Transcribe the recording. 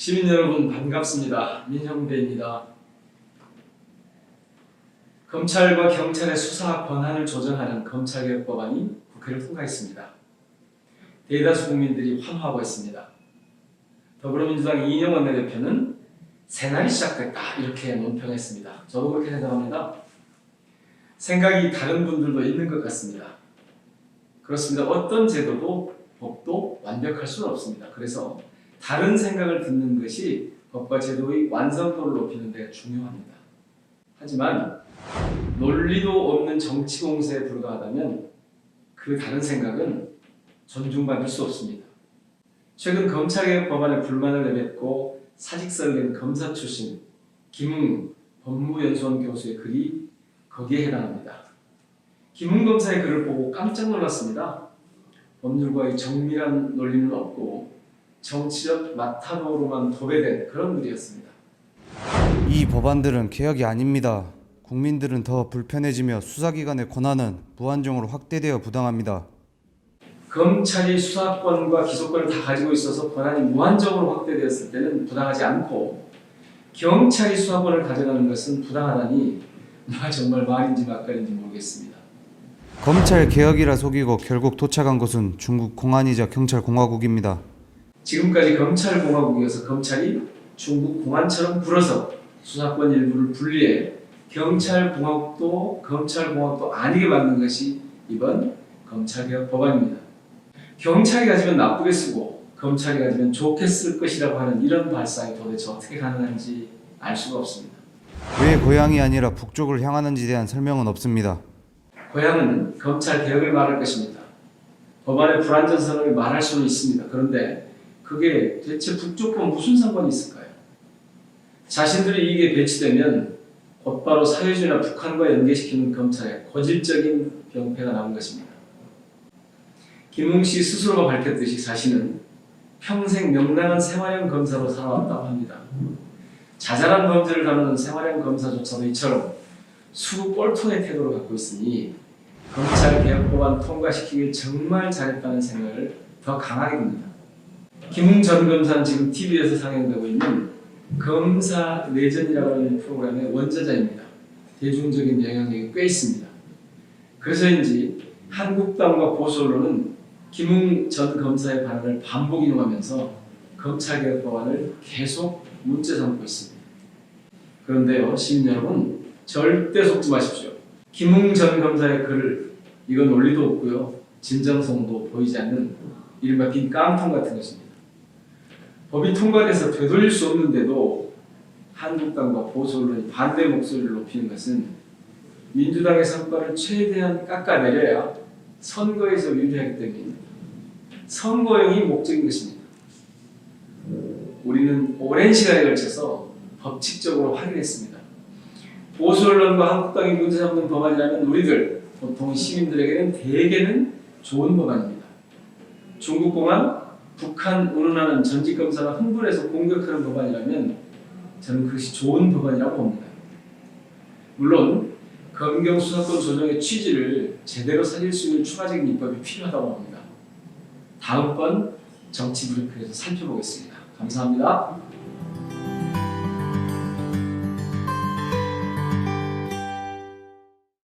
시민 여러분 반갑습니다. 민형배입니다. 검찰과 경찰의 수사 권한을 조정하는 검찰개혁 법안이 국회를 통과했습니다. 대다수 국민들이 환호하고 있습니다. 더불어민주당 이인영 원내대표는 새날이 시작됐다 이렇게 논평했습니다. 저도 그렇게 생각합니다. 생각이 다른 분들도 있는 것 같습니다. 그렇습니다. 어떤 제도도 법도 완벽할 수는 없습니다. 그래서 다른 생각을 듣는 것이 법과 제도의 완성도를 높이는 데 중요합니다. 하지만 논리도 없는 정치 공세에 불과하다면 그 다른 생각은 존중받을 수 없습니다. 최근 검찰개혁 법안에 불만을 내뱉고 사직서를 낸 검사 출신 김웅 법무연수원 교수의 글이 거기에 해당합니다. 김웅 검사의 글을 보고 깜짝 놀랐습니다. 법률과의 정밀한 논리는 없고 정치적 마타도로만 도배된 그런 글이었습니다. 이 법안들은 개혁이 아닙니다. 국민들은 더 불편해지며 수사기관의 권한은 무한정으로 확대되어 부당합니다. 검찰이 수사권과 기소권을 다 가지고 있어서 권한이 무한정으로 확대되었을 때는 부당하지 않고 경찰이 수사권을 가져가는 것은 부당하다니 마 정말 말인지 막간인지 모르겠습니다. 검찰 개혁이라 속이고 결국 도착한 곳은 중국 공안이자 경찰 공화국입니다. 지금까지 검찰공화국이어서 검찰이 중국 공안처럼 불어서 수사권 일부를 분리해 경찰공화국도 검찰공화국도 아니게 만든 것이 이번 검찰개혁 법안입니다. 경찰이 가지면 나쁘게 쓰고 검찰이 가지면 좋게 쓸 것이라고 하는 이런 발상이 도대체 어떻게 가능한지 알 수가 없습니다. 왜 고향이 아니라 북쪽을 향하는지에 대한 설명은 없습니다. 고향은 검찰 개혁을 말할 것입니다. 법안의 불안전성을 말할 수는 있습니다. 그런데 그게 대체 북쪽과 무슨 상관이 있을까요? 자신들이 이게 배치되면 곧바로 사회주의나 북한과 연계시키는 검찰의 고질적인 병폐가 나온 것입니다. 김웅 씨 스스로가 밝혔듯이 자신은 평생 명랑한 생활형 검사로 살아왔다고 합니다. 자잘한 범죄를 다루는 생활형 검사조차도 이처럼 수구 꼴통의 태도를 갖고 있으니 검찰 개혁 법안 통과시키길 정말 잘했다는 생각을 더 강하게 듭니다. 김웅 전 검사는 지금 TV에서 상영되고 있는 검사 내전이라고 하는 프로그램의 원저자입니다. 대중적인 영향력이 꽤 있습니다. 그래서인지 한국당과 보수 언론은 김웅 전 검사의 발언을 반복 인용하면서 검찰 개혁 법안을 계속 문제 삼고 있습니다. 그런데요, 시민 여러분, 절대 속지 마십시오. 김웅 전 검사의 글을 이건 논리도 없고요, 진정성도 보이지 않는 이른바 빈 깡통 같은 것입니다. 법이 통과돼서 되돌릴 수 없는데도 한국당과 보수 언론이 반대 목소리를 높이는 것은 민주당의 성과를 최대한 깎아내려야 선거에서 유리하기 때문입니다. 선거용이 목적인 것입니다. 우리는 오랜 시간에 걸쳐서 법칙적으로 확인했습니다. 보수 언론과 한국당이 문제 삼는 법안이라면 우리들 보통 시민들에게는 대개는 좋은 법안입니다. 중국 공안, 북한 운운하는 전직 검사가 흥분해서 공격하는 법안이라면 저는 그것이 좋은 법안이라고 봅니다. 물론 검경 수사권 조정의 취지를 제대로 살릴 수 있는 추가적인 입법이 필요하다고 봅니다. 다음번 정치 브리핑에서 살펴보겠습니다. 감사합니다.